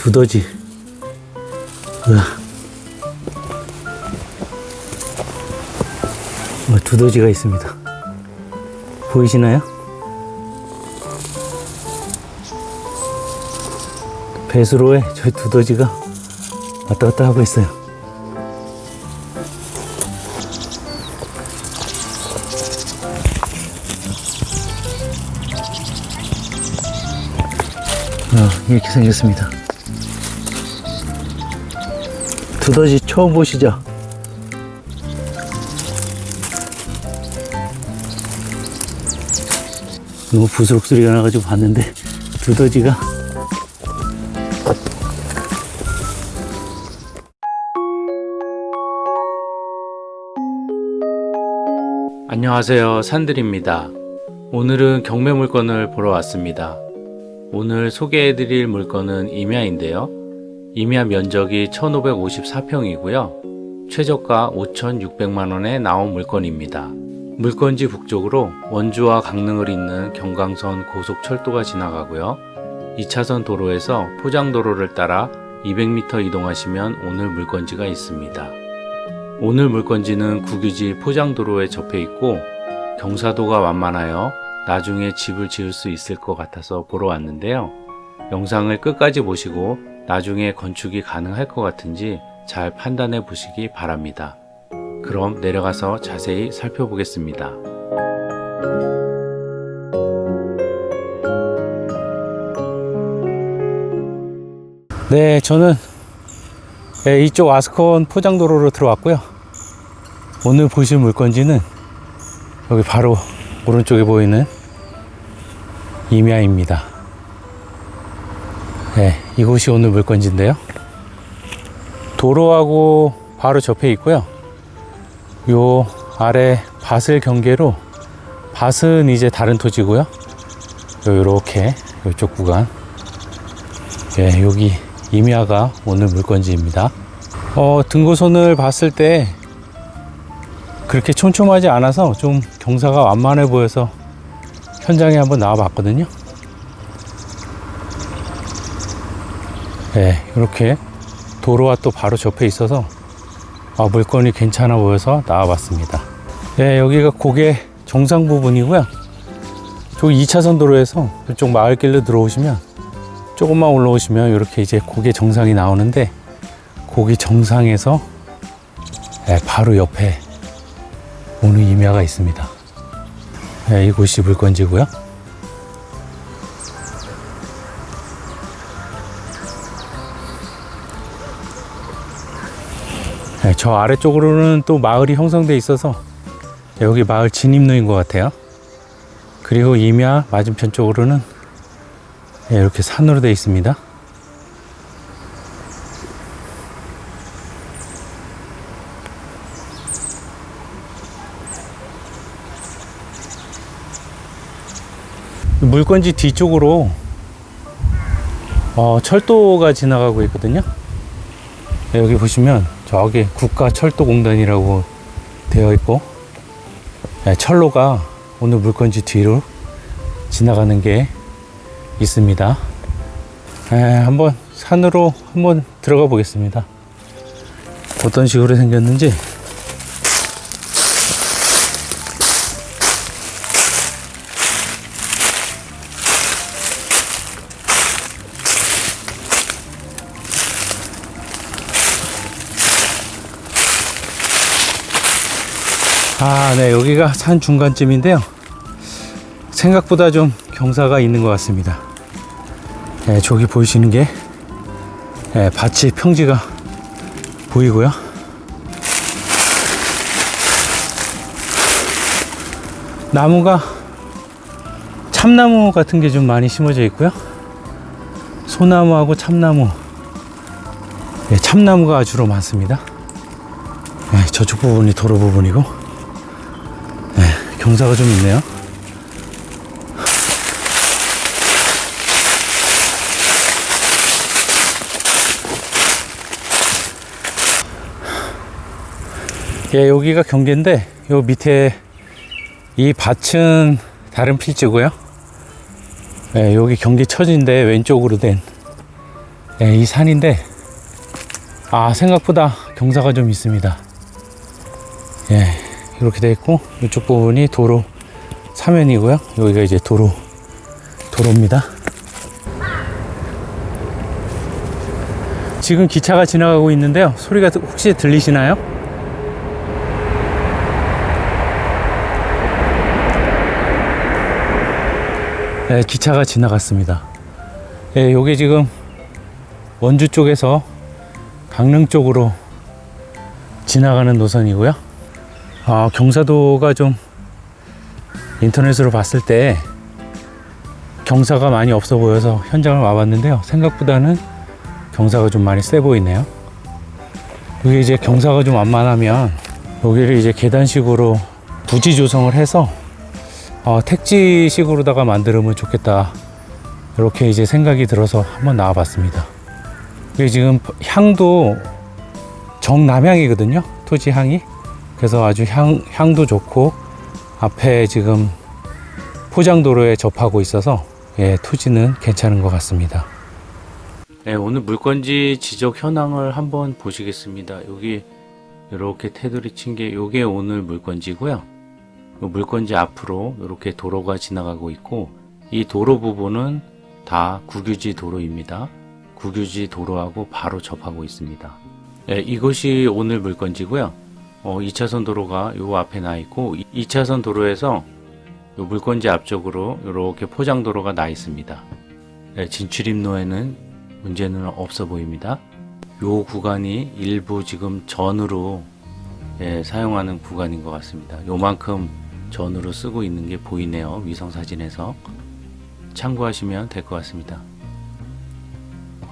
두더지. 어, 두더지가 있습니다. 보이시나요? 배수로에 저희 두더지가 왔다 갔다 하고 있어요. 어, 이렇게 생겼습니다. 두더지 처음 보시죠? 너무 부스럭 소리가 나가지고 봤는데 두더지가 안녕하세요. 산들입니다. 오늘은 경매 물건을 보러 왔습니다. 오늘 소개해드릴 물건은 임야인데요 임야 면적이 1554평이고요 최저가 5,600만원에 나온 물건입니다 물건지 북쪽으로 원주와 강릉을 잇는 경강선 고속철도가 지나가고요. 2차선 도로에서 포장도로를 따라 200m 이동하시면 오늘 물건지가 있습니다. 오늘 물건지는 국유지 포장도로에 접해 있고 경사도가 완만하여 나중에 집을 지을 수 있을 것 같아서 보러 왔는데요. 영상을 끝까지 보시고 나중에 건축이 가능할 것 같은지 잘 판단해 보시기 바랍니다. 그럼 내려가서 자세히 살펴보겠습니다. 네, 저는 예, 이쪽 아스콘 포장도로로 들어왔고요. 오늘 보실 물건지는 여기 바로 오른쪽에 보이는 임야입니다. 네, 이곳이 오늘 물건지인데요. 도로하고 바로 접해 있고요. 요 아래 밭을 경계로 밭은 이제 다른 토지고요. 요 요렇게 요쪽 구간 예, 여기 임야가 오늘 물건지입니다. 어, 등고선을 봤을 때 그렇게 촘촘하지 않아서 좀 경사가 완만해 보여서 현장에 한번 나와 봤거든요. 예, 이렇게 도로와 또 바로 접해 있어서 아, 물건이 괜찮아 보여서 나와봤습니다. 네, 여기가 고개 정상 부분이고요. 저 2차선 도로에서 이쪽 마을길로 들어오시면 조금만 올라오시면 이렇게 이제 고개 정상이 나오는데 고기 정상에서 네, 바로 옆에 오는 임야가 있습니다. 네, 이곳이 물건지고요. 네, 저 아래쪽으로는 또 마을이 형성돼 있어서 여기 마을 진입로인 것 같아요. 그리고 임야 맞은편 쪽으로는 네, 이렇게 산으로 되어 있습니다. 물건지 뒤쪽으로 어, 철도가 지나가고 있거든요. 네, 여기 보시면 저기 국가철도공단이라고 되어 있고 네, 철로가 오늘 물건지 뒤로 지나가는 게 있습니다. 네, 한번 산으로 한번 들어가 보겠습니다. 어떤 식으로 생겼는지 아, 네, 여기가 산 중간쯤인데요. 생각보다 좀 경사가 있는 것 같습니다. 네, 저기 보이시는 게 네, 밭이 평지가 보이고요. 나무가 참나무 같은 게 좀 많이 심어져 있고요. 소나무하고 참나무, 네, 참나무가 주로 많습니다. 네, 저쪽 부분이 도로 부분이고. 경사가 좀 있네요. 예, 여기가 경계인데, 요 밑에 이 밭은 다른 필지고요. 예, 여기 경계 처지인데 왼쪽으로 된 네, 이 산인데 아 생각보다 경사가 좀 있습니다. 예, 이렇게 돼 있고 이쪽 부분이 도로 사면이고요. 여기가 이제 도로 도로입니다. 지금 기차가 지나가고 있는데요. 소리가 혹시 들리시나요? 네, 기차가 지나갔습니다. 예, 요게 지금 원주 쪽에서 강릉 쪽으로 지나가는 노선이고요. 아, 경사도가 좀 인터넷으로 봤을 때 경사가 많이 없어 보여서 현장을 와봤는데요. 생각보다는 경사가 좀 많이 세 보이네요. 이게 이제 경사가 좀 완만하면 여기를 이제 계단식으로 부지 조성을 해서 어, 택지식으로다가 만들면 좋겠다. 이렇게 이제 생각이 들어서 한번 나와봤습니다. 이게 지금 향도 정남향이거든요. 토지 향이. 그래서 아주 향, 향도 좋고 앞에 지금 포장도로에 접하고 있어서 예, 토지는 괜찮은 것 같습니다. 네, 오늘 물건지 지적 현황을 한번 보시겠습니다. 여기 이렇게 테두리 친게 요게 오늘 물건지고요. 요 물건지 앞으로 이렇게 도로가 지나가고 있고 이 도로 부분은 다 국유지 도로입니다. 국유지 도로하고 바로 접하고 있습니다. 네, 이것이 오늘 물건지고요. 어, 2차선 도로가 요 앞에 나 있고 2차선 도로에서 요 물건지 앞쪽으로 이렇게 포장 도로가 나 있습니다. 네, 진출입로에는 문제는 없어 보입니다. 요 구간이 일부 지금 전으로 예, 사용하는 구간인 것 같습니다. 요만큼 전으로 쓰고 있는 게 보이네요. 위성 사진에서 참고하시면 될 것 같습니다.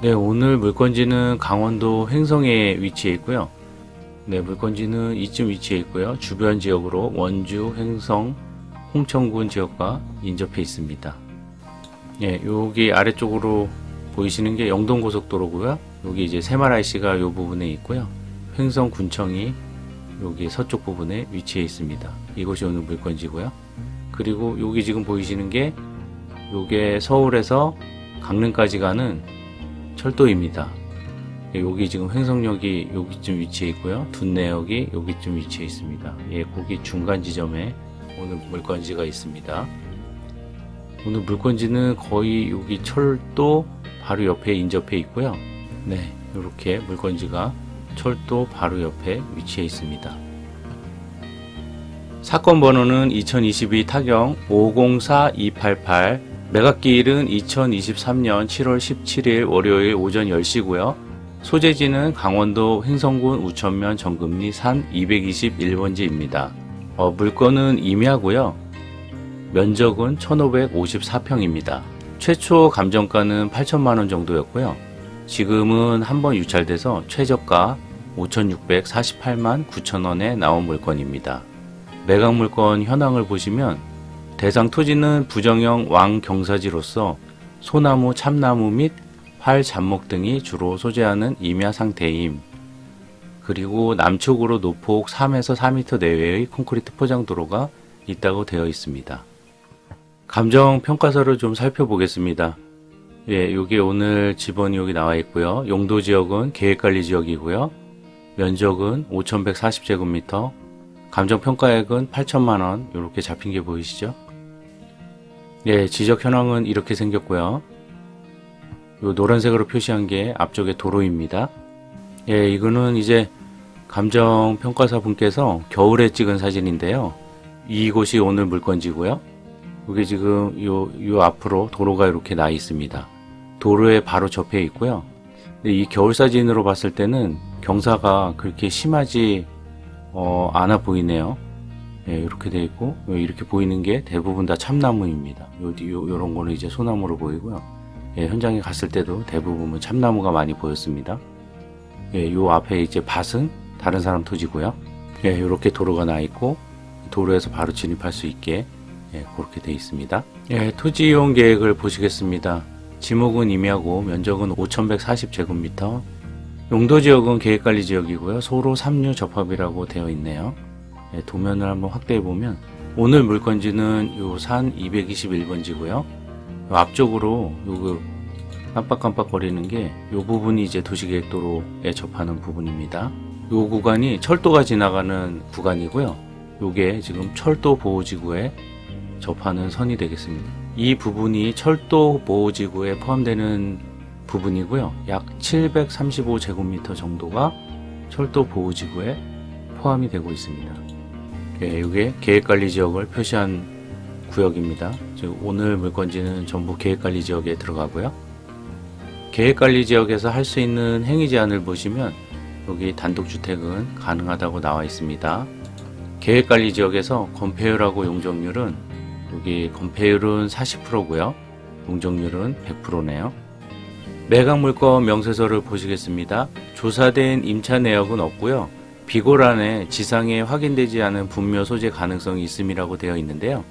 네, 오늘 물건지는 강원도 횡성에 위치해 있고요. 네, 물건지는 이쯤 위치해 있고요. 주변 지역으로 원주, 횡성, 홍천군 지역과 인접해 있습니다. 예, 여기 아래쪽으로 보이시는 게 영동고속도로고요. 여기 이제 새마라이시가 요 부분에 있고요. 횡성 군청이 여기 서쪽 부분에 위치해 있습니다. 이곳이 오늘 물건지고요. 그리고 여기 지금 보이시는 게 요게 서울에서 강릉까지 가는 철도입니다. 여기 지금 횡성역이 여기쯤 위치해 있고요. 둔내역이 여기쯤 위치해 있습니다. 예, 거기 중간 지점에 오늘 물건지가 있습니다. 오늘 물건지는 거의 여기 철도 바로 옆에 인접해 있고요. 네, 이렇게 물건지가 철도 바로 옆에 위치해 있습니다. 사건 번호는 2022 타경 504288 매각기일은 2023년 7월 17일 월요일 오전 10시고요. 소재지는 강원도 횡성군 우천면 정금리 산 221번지입니다. 어, 물건은 임야고요. 면적은 1554평입니다. 최초 감정가는 8천만 원 정도였고요. 지금은 한번 유찰돼서 최저가 5,648만 9천 원에 나온 물건입니다. 매각 물건 현황을 보시면 대상 토지는 부정형 왕 경사지로서 소나무, 참나무 및 활, 잡목 등이 주로 소재하는 임야 상태임. 그리고 남쪽으로 노폭 3에서 4m 내외의 콘크리트 포장 도로가 있다고 되어 있습니다. 감정 평가서를 좀 살펴보겠습니다. 예, 여기 오늘 지번이 여기 나와 있고요. 용도 지역은 계획관리 지역이고요. 면적은 5,140제곱미터, 감정 평가액은 8천만 원 이렇게 잡힌 게 보이시죠? 예, 지적 현황은 이렇게 생겼고요. 요 노란색으로 표시한 게 앞쪽에 도로입니다. 예, 이거는 이제 감정 평가사 분께서 겨울에 찍은 사진인데요. 이곳이 오늘 물건지고요. 이게 지금 요, 요 앞으로 도로가 이렇게 나 있습니다. 도로에 바로 접해 있고요. 근데 이 겨울 사진으로 봤을 때는 경사가 그렇게 심하지 어, 않아 보이네요. 예, 이렇게 돼 있고 이렇게 보이는 게 대부분 다 참나무입니다. 요, 요 요런 거는 이제 소나무로 보이고요. 예, 현장에 갔을 때도 대부분은 참나무가 많이 보였습니다. 예, 요 앞에 이제 밭은 다른 사람 토지고요. 예, 이렇게 도로가 나 있고 도로에서 바로 진입할 수 있게 예, 그렇게 돼 있습니다. 예, 토지 이용 계획을 보시겠습니다. 지목은 임야고 면적은 5,140제곱미터. 용도 지역은 계획관리 지역이고요. 소로 3류 접합이라고 되어 있네요. 예, 도면을 한번 확대해 보면 오늘 물건지는 요 산 221번지고요. 앞쪽으로 요거 깜빡깜빡거리는 게이 부분이 이제 도시계획도로에 접하는 부분입니다. 이 구간이 철도가 지나가는 구간이고요. 요게 지금 철도 보호지구에 접하는 선이 되겠습니다. 이 부분이 철도 보호지구에 포함되는 부분이고요. 약 735제곱미터 정도가 철도 보호지구에 포함이 되고 있습니다. 예, 이게 계획관리 지역을 표시한 구역입니다. 즉 오늘 물건지는 전부 계획관리 지역에 들어가고요. 계획관리 지역에서 할 수 있는 행위 제한을 보시면 여기 단독주택은 가능하다고 나와 있습니다. 계획관리 지역에서 건폐율하고 용적률은 여기 건폐율은 40%고요. 용적률은 100%네요. 매각 물건 명세서를 보시겠습니다. 조사된 임차 내역은 없고요. 비고란에 지상에 확인되지 않은 분묘 소재 가능성이 있음이라고 되어 있는데요.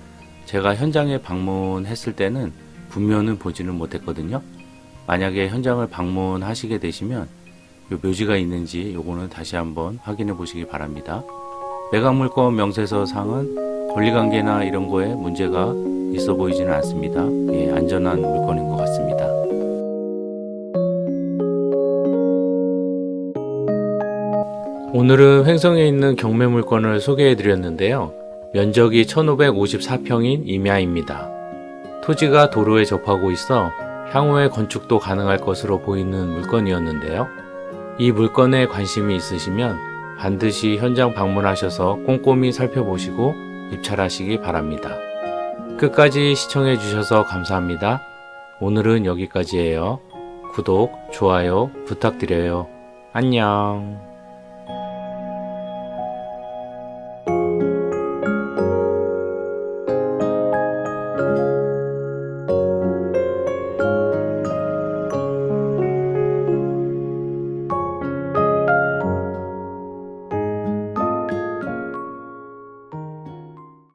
제가 현장에 방문했을 때는 분묘는 보지는 못했거든요. 만약에 현장을 방문하시게 되시면 요 묘지가 있는지 요거는 다시 한번 확인해 보시기 바랍니다. 매각물건 명세서 상은 권리관계나 이런 거에 문제가 있어 보이지는 않습니다. 예, 안전한 물건인 것 같습니다. 오늘은 횡성에 있는 경매 물건을 소개해 드렸는데요. 면적이 1554평인 임야입니다. 토지가 도로에 접하고 있어 향후에 건축도 가능할 것으로 보이는 물건이었는데요. 이 물건에 관심이 있으시면 반드시 현장 방문하셔서 꼼꼼히 살펴보시고 입찰하시기 바랍니다. 끝까지 시청해 주셔서 감사합니다. 오늘은 여기까지예요. 구독, 좋아요 부탁드려요. 안녕.